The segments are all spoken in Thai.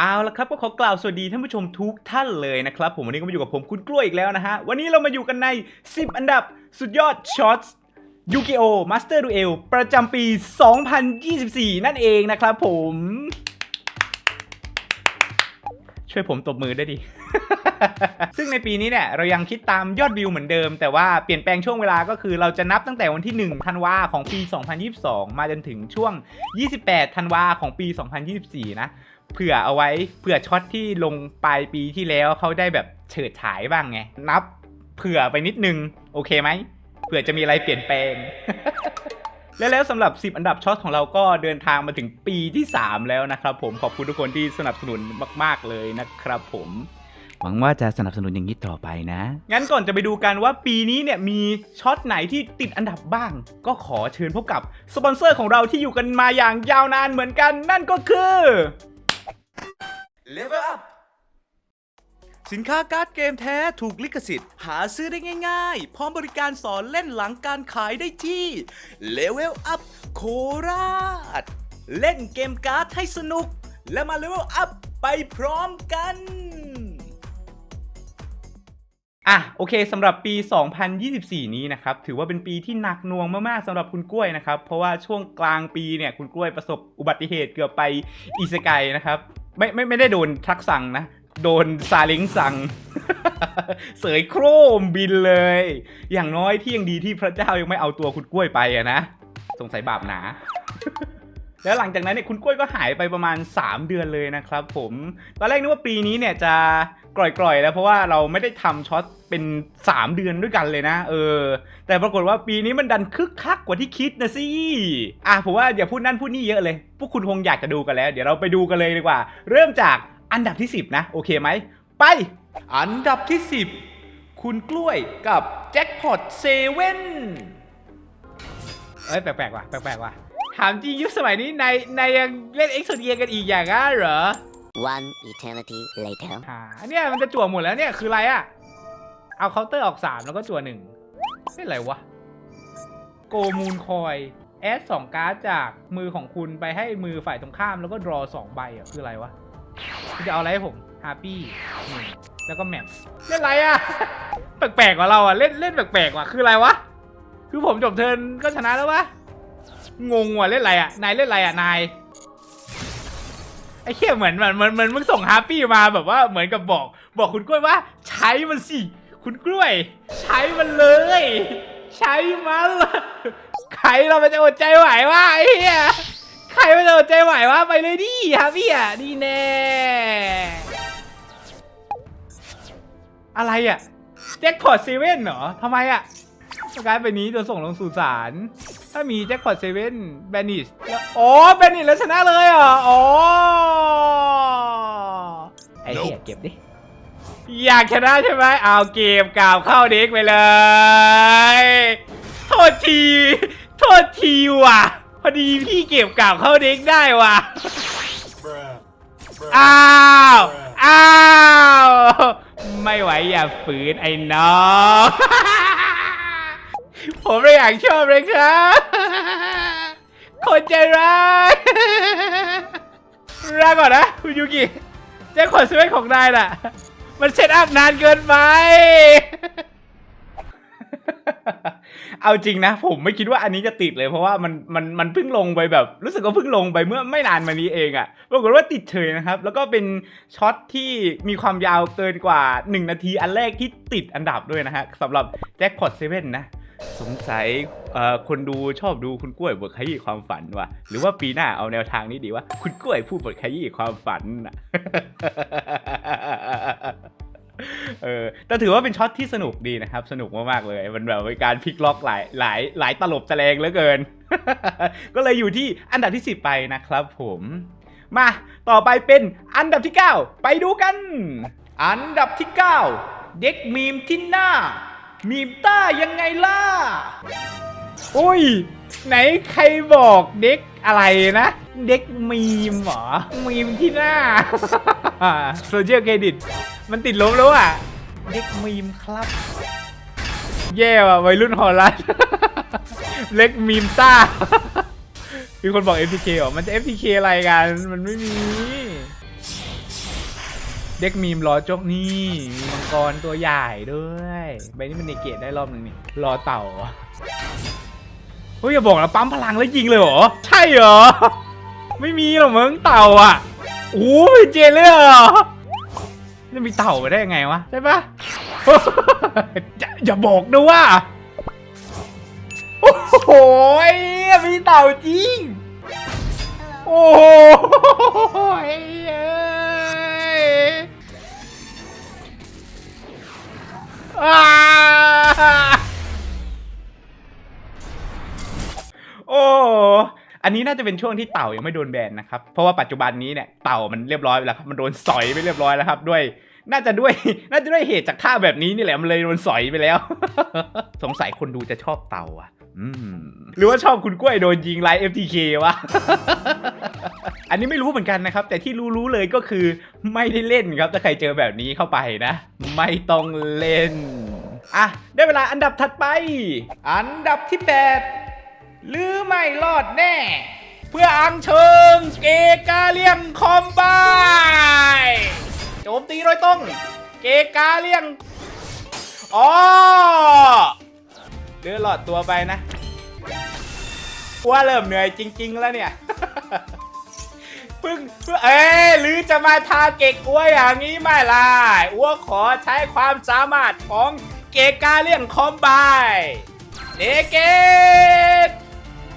เอาละครับก็ขอกล่าวสวัสดีท่านผู้ชมทุกท่านเลยนะครับผมวันนี้ก็มาอยู่กับผมคุณกล้วยอีกแล้วนะฮะ วันนี้เรามาอยู่กันใน 10 อันดับสุดยอดช็อตยูกิโอมาสเตอร์ดูเอลประจำปี 2024 นั่นเองนะครับผม ช่วยผมตบมือได้ดิ ซึ่งในปีนี้เนี่ยเรายังคิดตามยอดวิวเหมือนเดิม แต่ว่าเปลี่ยนแปลงช่วงเวลาก็คือเราจะนับตั้งแต่วันที่ 1 ธันวาของปี 2022 มาจนถึงช่วง 28 ธันวาของปี 2024 นะ เผื่อเอาไว้เผื่อช็อตที่ลงปลายปีที่แล้วเขาได้แบบเฉิดฉายบ้างไง นับเผื่อไปนิดนึง โอเคไหมเผื่อจะมีอะไรเปลี่ยนแปลง และแล้วสำหรับ 10 อันดับช็อตของเราก็เดินทางมาถึงปีที่ 3 แล้วนะครับผมขอบคุณทุกคนที่สนับสนุนมาก ๆเลยนะครับผมหวังว่าจะสนับสนุนอย่างนี้ต่อไปนะ งั้นก่อนจะไปดูกันว่าปีนี้เนี่ยมีช็อตไหนที่ติดอันดับบ้าง ก็ขอเชิญพบกับสปอนเซอร์ของเราที่อยู่กันมาอย่างยาวนานเหมือนกัน นั่นก็คือ Level Up สินค้าการ์ดเกมแท้ถูกลิขสิทธิ์ หาซื้อได้ง่ายๆ พร้อมบริการสอนเล่นหลังการขายได้ที่ Level Up โคราช เล่นเกมการ์ดให้สนุก และมา Level Up ไปพร้อมกันอะโอเคสำหรับปี 2024 นี้นะครับถือว่าเป็นปีที่หนักหน่วงมากๆสำหรับคุณกล้วยนะครับเพราะว่าช่วงกลางปีเนี่ยคุณกล้วยประสบอุบัติเหตุเกือบไปอิสกายนะครับ ไม่ไม่ไม่ได้โดนทักสั่งนะ โดนซาเล้งสั่ง เสยโครมบินเลย อย่างน้อยที่ยังดีที่พระเจ้ายังไม่เอาตัวคุณกล้วยไปอะนะ สงสัยบาปหนาแล้วหลังจากนั้นเนี่ยคุณกล้วยก็หายไปประมาณ 3 เดือนเลยนะครับผม ตอนแรกนึกว่าปีนี้เนี่ยจะ กร่อยๆแล้วเพราะว่าเราไม่ได้ทำช็อตเป็น 3 เดือนด้วยกันเลยนะ เออ แต่ปรากฏว่าปีนี้มันดันคึกคักกว่าที่คิดนะสิอะผมว่าอย่าพูดนั่นพูดนี่เยอะเลย พวกคุณคงอยากจะดูกันแล้ว เดี๋ยวเราไปดูกันเลยดีกว่า เริ่มจากอันดับที่ 10 นะ โอเคไหม ไป อันดับที่ 10 คุณกล้วยกับแจ็คพอตเซเว่นเอ้ยแปลกๆว่ะแปลกๆว่ะถามจริงยุคสมัยนี้ในในยังเล่นเอ็กซ์โซเดียกันอีกอย่างงั้นเหรอ One eternity later. อ่าเนี่ยมันจะจั่วหมดแล้วเนี่ยคืออะไรอะเอาเคาน์เตอร์ออกสามแล้วก็จั่วหนึ่งนี่อะไรวะ โกมูลคอยแอดสองการ์ดจากมือของคุณไปให้มือฝ่ายตรงข้ามแล้วก็ดรอสองใบอะคืออะไรวะคุณจะเอาอะไรให้ผมฮาปี้แล้วก็แมปเล่นอะไรอะ แปลกๆกว่าเราอะ เล่นเล่นแปลกๆว่ะคืออะไรวะ คือผมจบเทิร์นก็ชนะแล้ววะงงว่ะเล่นอะไรอะ นายเล่นอะไรอะนาย อ้เขี้ยเหมือนเหมือนเหมือนเหมือนมึงส่งฮาปี้มาแบบว่าเหมือนกับบอก บอกคุณกล้วยว่า ใช้มันสิ คุณกล้วย ใช้มันเลย ใช้มันใครเรามันจะอดใจไหววะไอ้เหี้ยใครมันจะอดใจไหววะไปเลยดิฮาปี้อะดีแน่อะไรอะแจ็คพอตเซเว่นเหรอทำไมอะการดใบนี้โดนส่งลงสู่ศาล ถ้ามีแจ็คพอตเซเว่นแบนิสอ๋อแบนิสแล้วชนะเลยเหรออ๋อไอ้เหี้ยเก็บดิ อยากชนะใช่ไหมเอาเกมกล่าวเข้าเด็กไปเลย โทษที โทษทีว่ะ พอดีพี่เก็บกล่าวเข้าเด็กได้ว่ะ อ้าว อ้าว ไม่ไหวอย่าฝืนไอ้น้อง ผมเลยอยากชอบเลยครับคนใจร้ายลาก่อนนะคุณยูกิแจ็คขอสเวทของนายน่ะ มันเซตอัพนานเกินไป เอาจริงนะ ผมไม่คิดว่าอันนี้จะติดเลยเพราะว่ามันมันมันเพิ่งลงไปแบบ รู้สึกว่าเพิ่งลงไปเมื่อไม่นานมานี้เองอะปรากฏว่าติดเฉยนะครับ แล้วก็เป็นช็อตที่มีความยาวเกินกว่า 1 นาทีอันแรกที่ติดอันดับด้วยนะฮะสำหรับแจ็คพอตเซเว่นนะ สงสัยคนดูชอบดูคุณกล้วยบทขยี้ความฝันว่ะ หรือว่าปีหน้าเอาแนวทางนี้ดีว่า คุณกล้วยพูดบทขยี้ความฝันเออแต่ถือว่าเป็นช็อตที่สนุกดีนะครับ สนุกมากๆเลย มันแบบเป็นการพลิกล็อกหลายหลายหลายตลบตะแลงเหลือเกิน ก็เลยอยู่ที่อันดับที่ 10 ไปนะครับผม มา ต่อไปเป็นอันดับที่ 9 ไปดูกัน อันดับที่ 9 เด็กมีมที่หน้า มีมต้ายังไงล่ะ อุ้ย ไหนใครบอกเด็กอะไรนะ เด็กมีมเหรอ มีมที่หน้าโซเชียลเครดิต มันติดลบแล้วอะ เด็กมีมครับ แย่ว่ะวัยรุ่นฮอลลันเล็กมีมต้า มีคนบอก FTK เหรอ มันจะ FTK อะไรกัน มันไม่มี เด็กมีมรอจกนี่มีมังกรตัวใหญ่ด้วยใบนี้มันเนเกตได้รอบหนึ่งนี่รอเต่าเฮ้ยอย่าบอกนะปั๊มพลังแล้วยิงเลยเหรอ ใช่เหรอ ไม่มีหรอกมึงเต่าอะโอ้ยเจนเลยเหรอจะมีเต่าไปได้ยังไงวะใช่ปะอย่าบอกนะว่า โอ้โหยมีเต่าจริง โอ้โห โอ้อันนี้น่าจะเป็นช่วงที่เต่ายังไม่โดนแบนนะครับ เพราะว่าปัจจุบันนี้เนี่ยเต่ามันเรียบร้อยแล้วครับ มันโดนสอยไปเรียบร้อยแล้วครับ ด้วย น่าจะด้วย น่าจะด้วยเหตุจากท่าแบบนี้นี่แหละมันเลยโดนสอยไปแล้ว สงสัยคนดูจะชอบเตาอะหรือว่าชอบคุณกล้วยโดนยิงไลฟ์ FTK วะ อันนี้ไม่รู้เหมือนกันนะครับ แต่ที่รู้ๆเลยก็คือไม่ได้เล่นครับถ้าใครเจอแบบนี้เข้าไปนะ ไม่ต้องเล่น อะ ได้เวลาอันดับถัดไป อันดับที่ 8 หรือไม่รอดแน่ เพื่ออังเชิงเกกาเลียงคอมบาย จมตีโดยตรง เกกาเลียงอ๋อเดือหลอดตัวไปนะว่าเริ่มเหนื่อยจริง ๆ แล้วเนี่ยพิ่งเพิ่งเอ้หรือจะมาทาเกกอ้วอย่างนี้ไม่ล่ะอ้วขอใช้ความสามารถของเกกาเลียงคอมบายเนเกต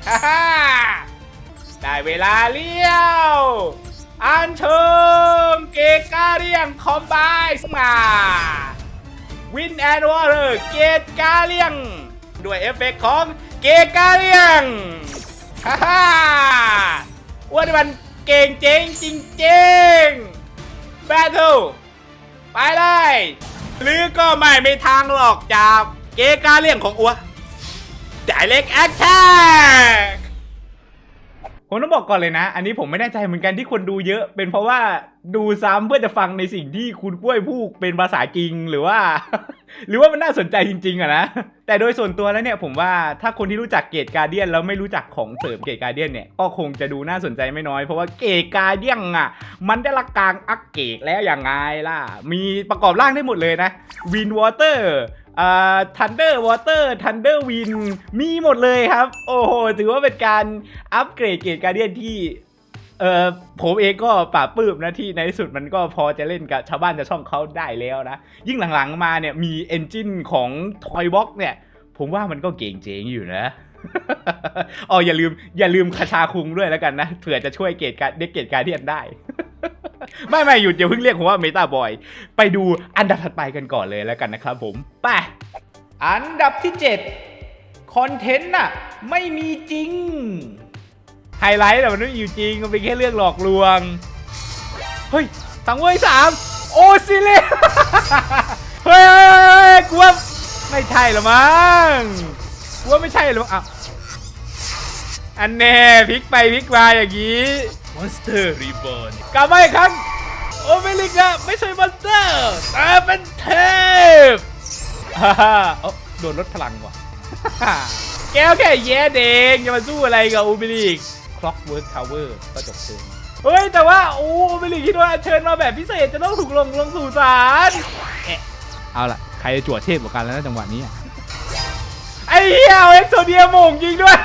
ฮ่าฮ่าได้เวลาเลี้ยว อันเชิงเกกาเลียงคอมบายสมาวินแอนวอเตอร์เกกาเลียง ด้วยเอฟเฟกต์ของเกกาเลียงฮ่าฮ่าอ้วนมันเก่งเจ๋งจริงๆแบทเทิลไปเลย หรือก็ไม่มีทางหรอกจากเกกาเลียงของอัว Direct Attack ผมต้องบอกก่อนเลยนะ อันนี้ผมไม่แน่ใจเหมือนกันที่คนดูเยอะ เป็นเพราะว่าดูซ้ำเพื่อจะฟังในสิ่งที่คุณกล้วยพูดเป็นภาษาจริงหรือว่า หรือว่ามันน่าสนใจจริง ๆอะนะ แต่โดยส่วนตัวแล้วเนี่ยผมว่าถ้าคนที่รู้จักเกตการเดียนแล้วไม่รู้จักของเสริมเกตการเดียนเนี่ยก็คงจะดูน่าสนใจไม่น้อยเพราะว่าเกตการเดียนอะมันได้ละกลางอักเกตแล้วอย่างไงล่ะ มีประกอบร่างได้หมดเลยนะวินวอเตอร์ อ่าทันเดอร์วอเตอร์ทันเดอร์วินมีหมดเลยครับ โอ้โห ถือว่าเป็นการอัปเกรดเกตการเดียนที่เออผมเองก็ปราปื้มนะที่ในที่สุดมันก็พอจะเล่นกับชาวบ้านชาวช่องเขาได้แล้วนะ ยิ่งหลังๆมาเนี่ยมีเอนจินของ Toy Box เนี่ย ผมว่ามันก็เก่งเจ๋งอยู่นะอ๋ออย่าลืมอย่าลืมคาชาคุงด้วยแล้วกันนะเผื่อจะช่วยเกตการเด็กเกตการเดียนได้ ไม่ไม่หยุดอย่าเพิ่งเรียกผมว่าเมตาบอย ไปดูอันดับถัดไปกันก่อนเลยแล้วกันนะครับผม ไป อันดับที่ 7 คอนเทนต์น่ะ ไม่มีจริง ไฮไลท์แต่มันไม่มีอยู่จริง มันเป็นแค่เรื่องหลอกลวง เฮ้ยสังเวยสามโอซิเลเฮ้ยเฮ้ยเฮ้ยกูว่าไม่ใช่หรอมั้งกูว่าไม่ใช่หรอมั้งอะอันแน่พลิกไปพลิกมาอย่างนี้ Monster Reborn กลับมาอีกครั้งโอเมริกาไม่ใช่มอนสเตอร์แต่เป็นเทพฮ่าฮ่าเอ้าโดนลดพลังว่ะแกวแค่แย่เด็กจะมาสู้อะไรกับอูเมริกคล็อกเวิร์กทาวเวอร์ก็จบเทิร์นเฮ้ย แต่ว่าอูอูเมริกคิดว่าเชิญมาแบบพิเศษจะต้องถูกลงลงสู่ศาลเอ๊ะเอาล่ะ ใครจะจวเทพกว่ากันแล้วนะจังหวะนี้อะไอ้เหี้ยเอาเอ็กโซเดียมงยิงด้วย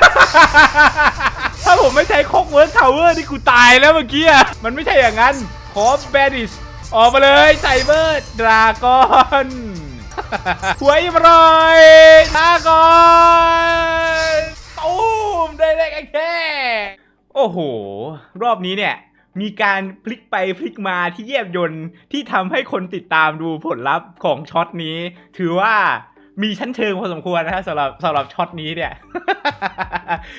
ถ้าผมไม่ใช้คอกเวิร์กทาวเวอร์นี่กูตายแล้วเมื่อกี้อะมันไม่ใช่อย่างนั้นขอแบดิสออกมาเลยไซเบอร์ดราก้อนหวอิ่มรอยดราก้อนตูมได้เลยแค่โอ้โห รอบนี้เนี่ยมีการพลิกไปพลิกมาที่เยียบยนต์ที่ทำให้คนติดตามดูผลลัพธ์ของช็อตนี้ ถือว่า มีชั้นเชิงพอสมควรนะฮะสำหรับสำหรับช็อตนี้เนี่ย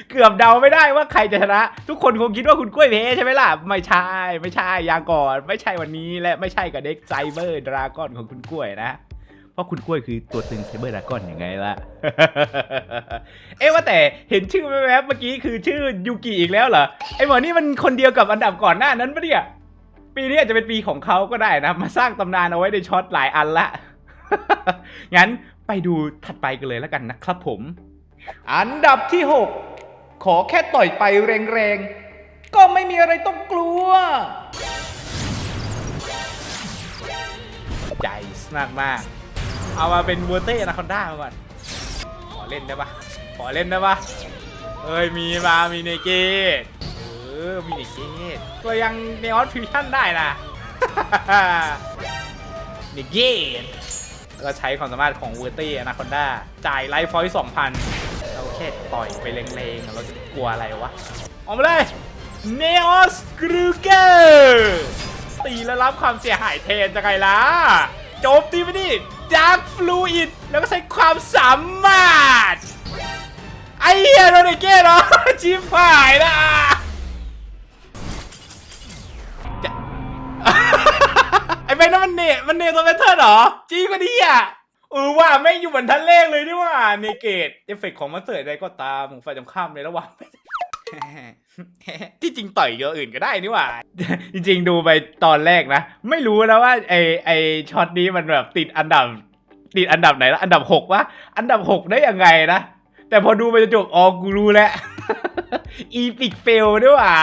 เกือบเดาไม่ได้ว่าใครจะชนะ ทุกคนคงคิดว่าคุณกล้วยเพใช่ไหมล่ะ ไม่ใช่ ไม่ใช่ยางก่อน ไม่ใช่วันนี้และไม่ใช่กับเด็กไซเบอร์ดราก้อนของคุณกล้วยนะเพราะคุณกล้วยคือตัวตึงไซเบอร์ดราก้อนอยังไงล่ะ เอ๊ะว่าแต่เห็นชื่อแวบๆเมื่อกี้คือชื่อยูกิอีกแล้วเหรอ ไอหมอนี่มันคนเดียวกับอันดับก่อนหน้านั้นปะเนี่ย ปีนี้อาจจะเป็นปีของเขาก็ได้นะ มาสร้างตำนานเอาไว้ในช็อตหลายอันละ งั้น ไปดูถัดไปกันเลยแล้วกันนะครับผม อันดับที่ 6 ขอแค่ต่อยไปแรงๆ ก็ไม่มีอะไรต้องกลัว ใจมากมากๆเอามาเป็นเวอร์เต้อนาคอนด้ามาก่อน ขอเล่นได้ปะขอเล่นได้ปะเอ้ย มีมา มีเนเกตเออ มีเนเกตตัวยังเนออสฟิวชั่นได้นะ เนเกตแล้ว ก็ใช้ความสามารถของเวอร์เต้อนาคอนด้าจ่ายไลฟ์ฟอยสองพันเราแค่ต่อยไปแรงๆ เราจะกลัวอะไรวะ ออกมาเลยเนออสกรูเกอร์ตีแล้วรับความเสียหายแทนจะไงล่ะโจมตีไปดิดาร์ f ฟลูอิดแล้วก็ใช้ความสามารถ ไอ้เหี้ยโดนไอ้เก้เหรอชิบหายนะ แบงค์นั่นมันเนตมันเนตตัวแพทเทิร์นเหรอจริงปะเนี่ยเออว่าแม่งอยู่บนทันเลขเลยนี่ว่าเนเกตเอฟเฟกต์ของมันเสิร์ใดก็ตามของฝ่ายตรงข้ามเลยระหว่างที่จริงต่อยเยอะอื่นก็ได้นี่หว่า จริงๆดูไปตอนแรกนะ ไม่รู้นะว่าไอไอช็อตนี้มันแบบติดอันดับ ติดอันดับไหนละอันดับหกวะอันดับหกได้ยังไงนะ แต่พอดูไปจนจบอ๋อกูรู้แล้ว อีพิกเฟลด้วยว่ะ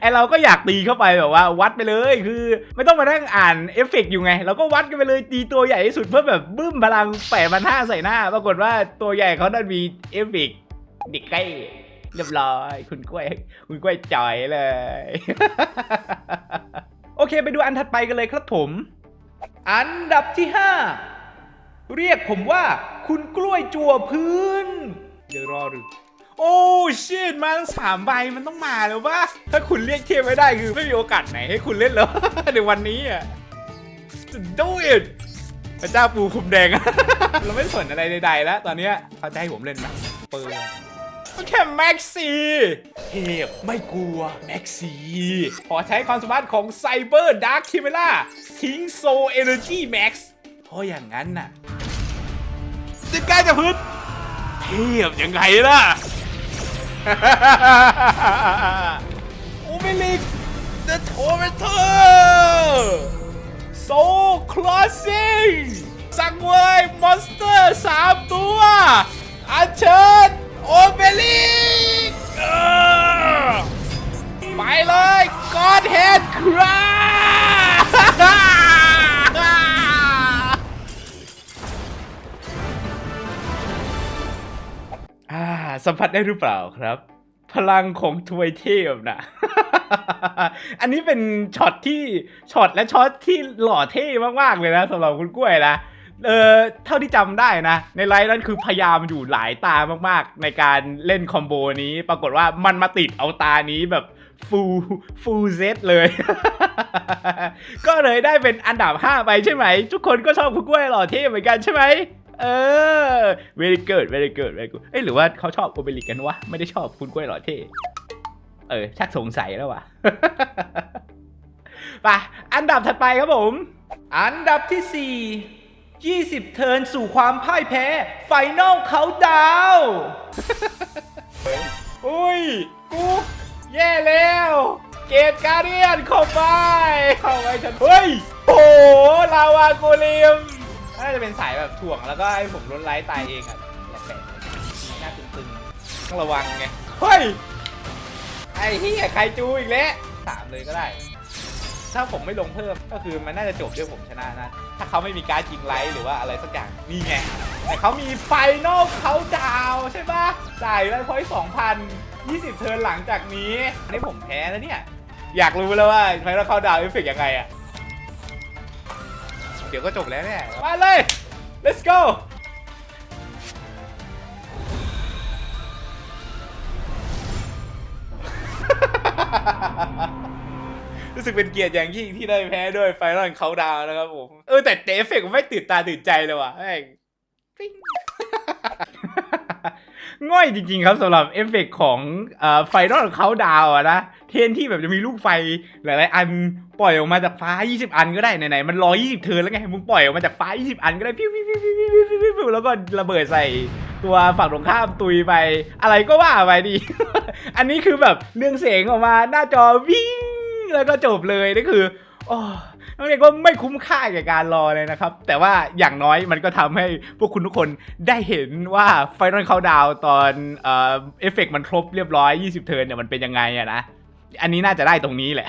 ไอเราก็อยากตีเข้าไปแบบว่า วัดไปเลยคือ ไม่ต้องมานั่งอ่านเอฟเฟกต์อยู่ไง เราก็วัดกันไปเลยตีตัวใหญ่ที่สุดเพื่อแบบบึ้มพลังแปดพันห้าใส่หน้า ปรากฏว่าตัวใหญ่เขาดันมีเอฟเฟกต์เด็กใกล้เรียบร้อย คุณกล้วย คุณกล้วยจ่อยเลย โอเคไปดูอันถัดไปกันเลยครับผม อันดับที่ 5 เรียกผมว่า คุณกล้วยจั่วพื้นเดี๋ยวรอดู โอ้ชิตมาตั้งสามใบมันต้องมาแล้วปะถ้าคุณเรียกเทียบไม่ได้คือไม่มีโอกาสไหนให้คุณเล่นแล้ว ในวันนี้อะจะดูอิดพระเจ้าปูคุมแดง เราไม่สนอะไรใดๆแล้ว ตอนเนี้ยเขาจะให้ผมเล่นไหมเปิดแค่แม็กซี่เทพไม่กลัวแม็กซี่ขอใช้ความสามารถของไซเบอร์ดาร์คคิเมล่าทิ้งโซเอเนอร์จีแม็กซ์เพราะอย่างนั้นน่ะจะกล้าจะพึ่งเทพยังไงล่ะ โอเมลิก The Tormentor So classic สังเวยมอนสเตอร์สามตัวอาเชิญโอเบลิกไปเลย God Head Cry สัมผัสได้หรือเปล่าครับ พลังของทวยเทพนะอันนี้เป็นช็อตที่ช็อตและช็อตที่หล่อเท่มากๆเลยนะสำหรับคุณกล้วยนะเออเท่าที่จำได้นะ ในไลฟ์นั้นคือพยายามอยู่หลายตามากๆ ในการเล่นคอมโบนี้ ปรากฏว่ามันมาติดเอาตานี้แบบฟูฟูเซตเลย ก็เลยได้เป็นอันดับ 5 ไปใช่ไหม ทุกคนก็ชอบคุณกล้วยหล่อเท่เหมือนกันใช่ไหม เออ very good very good very good เอ้ยหรือว่าเขาชอบโอเบริกกันวะ ไม่ได้ชอบคุณกล้วยหล่อเท่เออ ชักสงสัยแล้ววะไปอันดับถัดไปครับผม อันดับที่ 4 20 เทิร์นสู่ความพ่ายแพ้ไฟนอลเขาดาวอุ้ยกูแย่แล้ว เกตการเดียนเข้าไป เข้าไปฉันเฮ้ยโอ้โหลาวาโกเลม น่าจะเป็นสายแบบถ่วงแล้วก็ให้ผมลดไลท์ตายเองอะแปลกหน้าตึงๆต้องระวังไง เฮ้ย ไอ้ที่ใครจูอีกแล้วสามเลยก็ได้ ถ้าผมไม่ลงเพิ่มก็คือมันน่าจะจบด้วยผมชนะนะ ถ้าเขาไม่มีการยิงไลท์หรือว่าอะไรสักอย่างนี่ไง แต่เขามีไฟนอลเขาดาวใช่ปะจ่ายไลท์พอยต์สองพันยี่สิบเทิร์นหลังจากนี้อันนี้ผมแพ้แล้วเนี่ย อยากรู้แล้วว่าไฟนอลเขาดาวเอฟเฟกยังไงอะ เดี๋ยวก็จบแล้วเนี่ยมาเลย let's go รู้สึกเป็นเกียรติอย่างยิ่งที่ได้แพ้ด้วยไฟนอลเขาดาวนะครับผม เออแต่เตเอฟเฟกต์มันไม่ตื่นตาตื่นใจเลยว่ะแม่งปิ๊ ง่อยจริงๆครับสำหรับเอฟเฟกของไฟนอลเขาดาวนะ เทนที่แบบจะมีลูกไฟหลายๆอันปล่อยออกมาจากฟ้า 20 อันก็ได้ไหนๆมันรอยยี่เทินแล้วไงมึงปล่อยออกมาจากฟ้า 20 อันก็ได้พิ้วพิ้วพิ้วพิ้วพิ้วพิ้วแล้วก็ระเบิดใส่ตัวฝั่งตรงข้ามตุยไป อะไรก็ว่าไปดิอันนี้คือแบบเรื่องเสียงออกมาหน้าจอวิ่งแล้วก็จบเลยนี่คืออ๋อ ต้องเรียกว่าไม่คุ้มค่าแก่การรอเลยนะครับ แต่ว่าอย่างน้อยมันก็ทำให้พวกคุณทุกคนได้เห็นว่าไฟนอลเขาดาวตอนเอ่อเอฟเฟกมันครบเรียบร้อย 20 เทิร์นเนี่ยมันเป็นยังไงอะนะอันนี้น่าจะได้ตรงนี้แหละ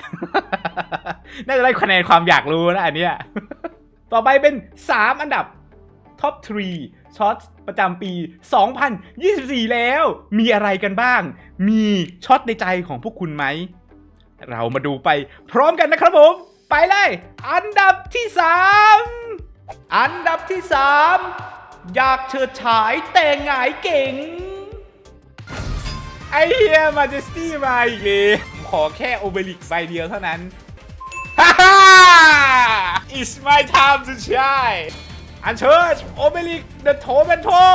น่าจะได้คะแนนความอยากรู้นะอันเนี้ยต่อไปเป็น 3 อันดับท็อป3ช็อตประจำปี 2024 แล้ว มีอะไรกันบ้าง มีช็อตในใจของพวกคุณไหม เรามาดูไปพร้อมกันนะครับผม ไปเลย อันดับที่ 3 อันดับที่ 3 อยากเฉิดฉายแต่หงายเก่ง ไอเฮียมาเจสตี้มาอีกเลยขอแค่โอเบลิกใบเดียวเท่านั้นฮ่าฮ่า It's my time to shine อันเชิญโอเบลิก The Tomato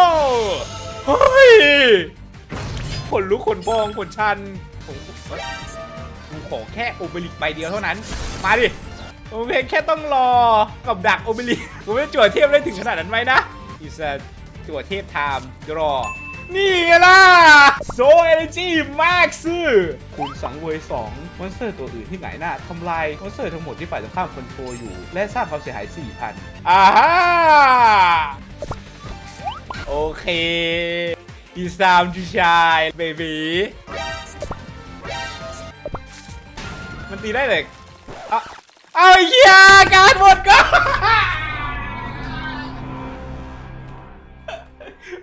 เฮ้ยขนลุกขนพองขนชันผม กูขอแค่โอเบลิกใบเดียวเท่านั้น มาดิผมเพียงแค่ต้องรอกับดักโอเบลิกผมไม่จั่วเทียบได้ถึงขนาดนั้นไหมนะ It's a จั่วเทพไทม์รอนี่ไงล่ะโซเอเนจีมากซื่อคุณสังเวยสองมอนสเตอร์ตัวอื่นที่ไหนหน้าทำลายมอนสเตอร์ทั้งหมดที่ฝ่ายตรงข้ามคอนโทรลอยู่ และสร้างความเสียหาย 4,000อ่าฮะโอเค It's time to shine baby มันตีได้เลยอะเอาไอ้เฮียการหมดก็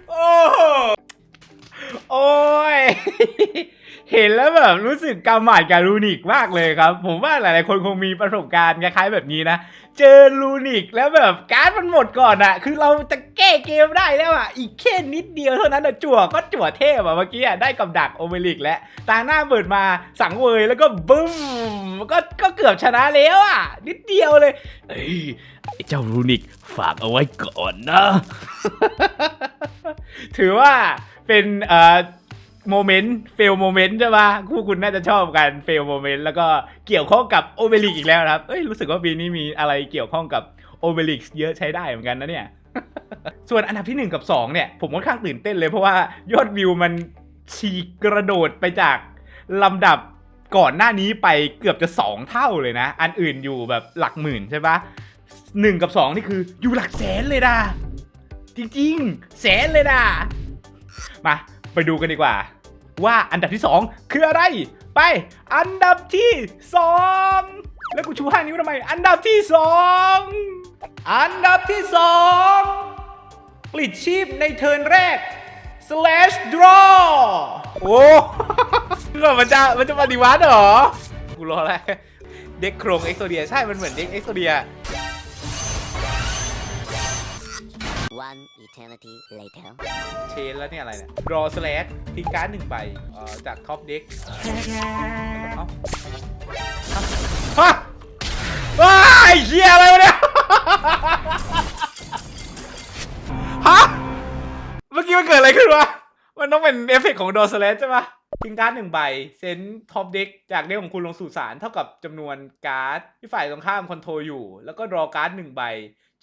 โอ้โอ้ย เห็นแล้วแบบรู้สึกกำหมัดกับลูนิกมากเลยครับ ผมว่าหลายๆคนคงมีประสบการณ์คล้ายๆแบบนี้นะ เจอลูนิกแล้วแบบการ์ดมันหมดก่อนอะคือเราจะแก้เกมได้แล้วอะอีกแค่นิดเดียวเท่านั้นอะจั่วก็จั่วเทพอะเมื่อกี้อะได้กับดักโอเมริกแล้วตาหน้าเปิดมาสังเวยแล้วก็บึ้มก็ก็เกือบชนะแล้วอะนิดเดียวเลยเอ้ยไอ้เจ้ารูนิกฝากเอาไว้ก่อนนะ ถือว่าเป็นเอ่อ โมเมนต์เฟลโมเมนต์ใช่ปะคู่คุณน่าจะชอบกันเฟลโมเมนต์แล้วก็เกี่ยวข้องกับโอเบลิกอีกแล้วนะครับเอ้ยรู้สึกว่าปีนี้มีอะไรเกี่ยวข้องกับโอเบลิกเยอะใช้ได้เหมือนกันนะเนี่ย ส่วนอันดับที่ 1 กับ 2 เนี่ย ผมค่อนข้างตื่นเต้นเลยเพราะว่ายอดวิวมันฉีกกระโดดไปจากลำดับก่อนหน้านี้ไปเกือบจะ 2 เท่าเลยนะ อันอื่นอยู่แบบหลักหมื่นใช่ปะหนึ่งกับ2นี่คืออยู่หลักแสนเลยนะจริงๆ แสนเลยนะมาไปดูกันดีกว่า ว่าอันดับที่ 2 คืออะไร ไป อันดับที่ 2 แล้วกูชูห้านิ้วทำไม อันดับที่ 2 อันดับที่ 2 ปลิดชีพในเทิร์นแรก slash draw โอ้ก็มันจะมันจะปฏิวัติเหรอ กูรอแล้วเด็กโครงเอ็กโซเดียใช่ มันเหมือนเด็กเอ็กโซเดีย One eternity later. เชนแล้วเนี่ยอะไรเนี่ย draw slash ทิ้งการ์ดหนึ่งใบเอ่อจากท็อปเด็กเอ้าเอ้าฮะว้ายเฮียอะไรวะเนี่ย ฮะ เมื่อกี้มันเกิดอะไรขึ้นวะ มันต้องเป็นเอฟเฟกต์ของ draw slash ใช่ปะทิ้งการ์ดหนึ่งใบ เซนท็อปเด็กจากเด็กของคุณลงสู่สารเท่ากับจำนวนการ์ดที่ฝ่ายตรงข้ามคอนโทรลอยู่ แล้วก็ draw การ์ดหนึ่งใบ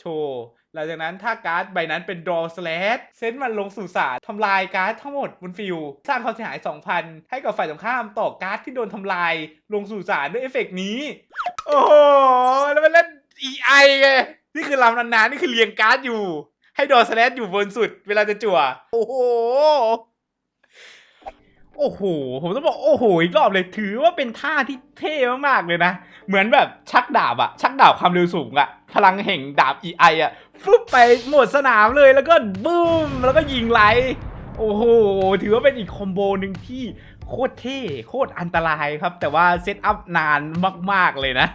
โชว์ หลังจากนั้นถ้าการ์ดใบนั้นเป็น draw slash เซนต์มันลงสู่สารทำลายการ์ดทั้งหมดบนฟิลสร้างความเสียหาย 2,000 ให้กับฝ่ายตรงข้ามต่อการ์ดที่โดนทำลายลงสู่สารด้วยเอฟเฟกต์นี้ โอ้โห แล้วมันเล่น EI ไง นี่คือลำนานๆนี่คือเรียงการ์ดอยู่ ให้ draw slash อยู่บนสุดเวลาจะจั่ว โอ้โห โอ้โห ผมต้องบอกโอ้โหอีกรอบเลยถือว่าเป็นท่าที่เท่มากๆเลยนะ เหมือนแบบชักดาบอะชักดาบความเร็วสูงอะพลังแห่งดาบ EI อะฟึบไปหมดสนามเลยแล้วก็บึ้ม แล้วก็ยิงไหลโอ้โห ถือว่าเป็นอีกคอมโบหนึ่งที่ โคตรเท่โคตรอันตรายครับ แต่ว่าเซตอัพนานมาก ๆ เลยนะ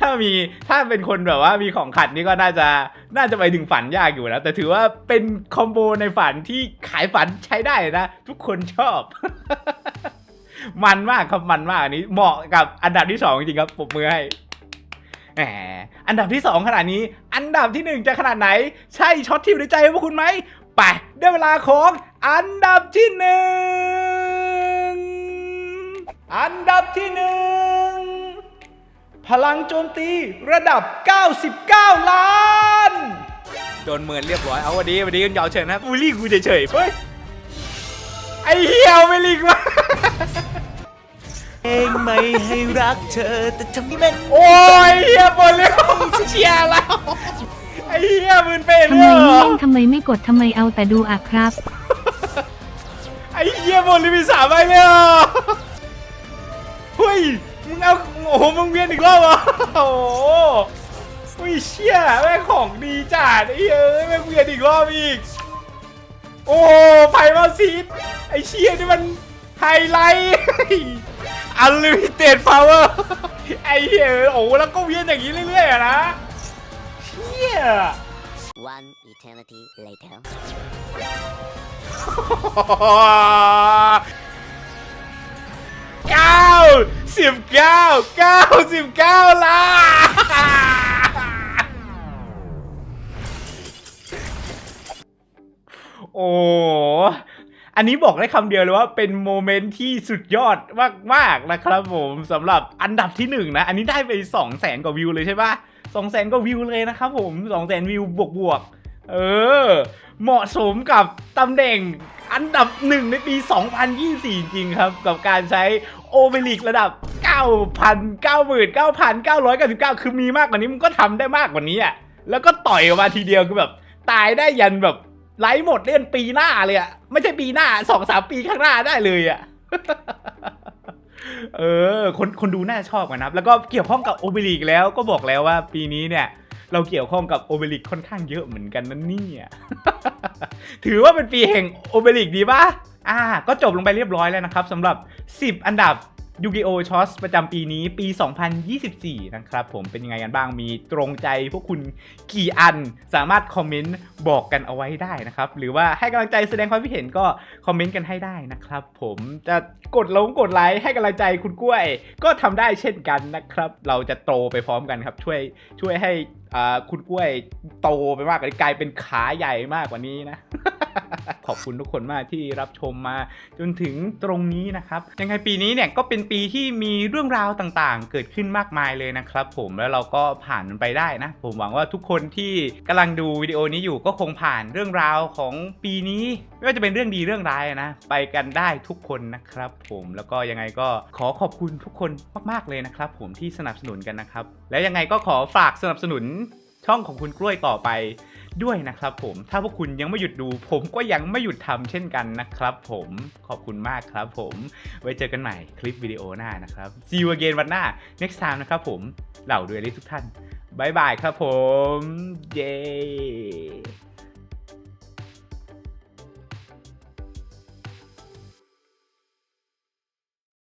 ถ้ามีถ้าเป็นคนแบบว่ามีของขัดนี่ก็น่าจะน่าจะไปถึงฝันยากอยู่แล้ว แต่ถือว่าเป็นคอมโบในฝันที่ขายฝันใช้ได้นะ ทุกคนชอบ มันมากครับมันมากอันนี้เหมาะกับอันดับที่สองจริงครับปรบมือให้แหมอันดับที่สองขนาดนี้ อันดับที่หนึ่งจะขนาดไหน ใช่ช็อตที่อยู่ในใจพวกคุณไหมไปได้เวลาของอันดับที่หนึ่ง อันดับที่หนึ่งพลังโจมตีระดับ 99 ล้าน โดนเมินเรียบร้อย เอาวันนี้วันนี้กันยาวเชิญนะบูลลี่กูเฉยๆเฮ้ย ไอ้เหี้ยไม่ลีกวะเองไม่ให้รักเธอแต่ทำนี่มันโอ้ยเหี้ยบนเลยเชียร์แล้ว ไอ้เหี้ยมึนเป็นทำเลไมยเหรอนิ่งทำไมไม่กดทำไมเอาแต่ดูอะครับ ไอ้เหี้ยบนเลยมีสามใบเลยเหรอเฮ้ ยมึงเอาโอ้โหมึงเวียนอีกรอบเหรอโอ้โหอุ้ยเชี่ยแม่งของดีจัดไอ้เอ้ยแม่งเวียนอีกรอบอีก โอ้ไฟมาซีดไอ้เชี่ยนี่มันไฮไลท์อันลิมิเต็ดพาวเวอร์ไอ้เหี้ยโอ้โหแล้วก็เวียนอย่างนี้เรื่อยๆอะนะเชี่ย One eternity later. เก้าสิบเก้าเก้าสิบเก้าล้านโอ้อันนี้บอกได้คำเดียวเลยว่าเป็นโมเมนต์ที่สุดยอดมากๆนะครับผมสำหรับอันดับที่หนึ่งนะ อันนี้ได้ไป2 0 0แสนกว่าวิวเลยใช่ปะสองแสนกว่าวิวเลยนะครับผม2 0 0แสนวิวบวกบวกๆเออ เหมาะสมกับตำแหน่งอันดับหนึ่งในปี 2024 จริงครับ กับการใช้โอเ l ลิกระดับ9,000 90,000 9,999 คือมีมากกว่านี้มันก็ทำได้มากกว่านี้อะแล้วก็ต่อยออกมาทีเดียวคือแบบ ตายได้ยันแบบไลฟ์หมดเล่นปีหน้าเลยอะไม่ใช่ปีหน้าสองสามปีข้างหน้าได้เลยอะเออ คนคนดูน่าจะชอบกันนะครับแล้วก็เกี่ยวข้องกับโอเบริกแล้วก็บอกแล้วว่าปีนี้เนี่ย เราเกี่ยวข้องกับโอเบริกค่อนข้างเยอะเหมือนกันนั่นเนี่ยถือว่าเป็นปีแห่งโอเบริกดีป่ะอ่า ก็จบลงไปเรียบร้อยแล้วนะครับสำหรับ 10 อันดับยูกิโอชอสประจำปีนี้ปี 2024 นะครับผมเป็นยังไงกันบ้างมีตรงใจพวกคุณกี่อันสามารถคอมเมนต์บอกกันเอาไว้ได้นะครับ หรือว่าให้กำลังใจแสดงความคิดเห็นก็คอมเมนต์กันให้ได้นะครับ ผมจะกดลงกดไลค์ให้กำลังใจคุณกล้วย ก็ทำได้เช่นกันนะครับ เราจะโตไปพร้อมกันครับ ช่วยช่วยให้ คุณกล้วยโตไปมากกว่านี้กลายเป็นขาใหญ่มากกว่านี้นะ ขอบคุณทุกคนมากที่รับชมมาจนถึงตรงนี้นะครับ ยังไงปีนี้เนี่ยก็เป็นปีที่มีเรื่องราวต่างๆ เกิดขึ้นมากมายเลยนะครับผมแล้วเราก็ผ่านมันไปได้นะ ผมหวังว่าทุกคนที่กำลังดูวิดีโอนี้อยู่ก็คงผ่านเรื่องราวของปีนี้ ไม่ว่าจะเป็นเรื่องดีเรื่องร้ายนะ ไปกันได้ทุกคนนะครับ ผมแล้วก็ยังไงก็ขอขอบคุณทุกคนมากๆเลยนะครับ ผมที่สนับสนุนกันนะครับ แล้วยังไงก็ขอฝากสนับสนุนช่องของคุณกล้วยต่อไปด้วยนะครับผมถ้าพวกคุณยังไม่หยุดดู ผมก็ยังไม่หยุดทำเช่นกันนะครับ ผมขอบคุณมากครับ ผมไว้เจอกันใหม่คลิปวิดีโอหน้านะครับ see you again วันหน้า next time นะครับผมเหล่าด้วยลิทุกท่านบายบายครับผม เย้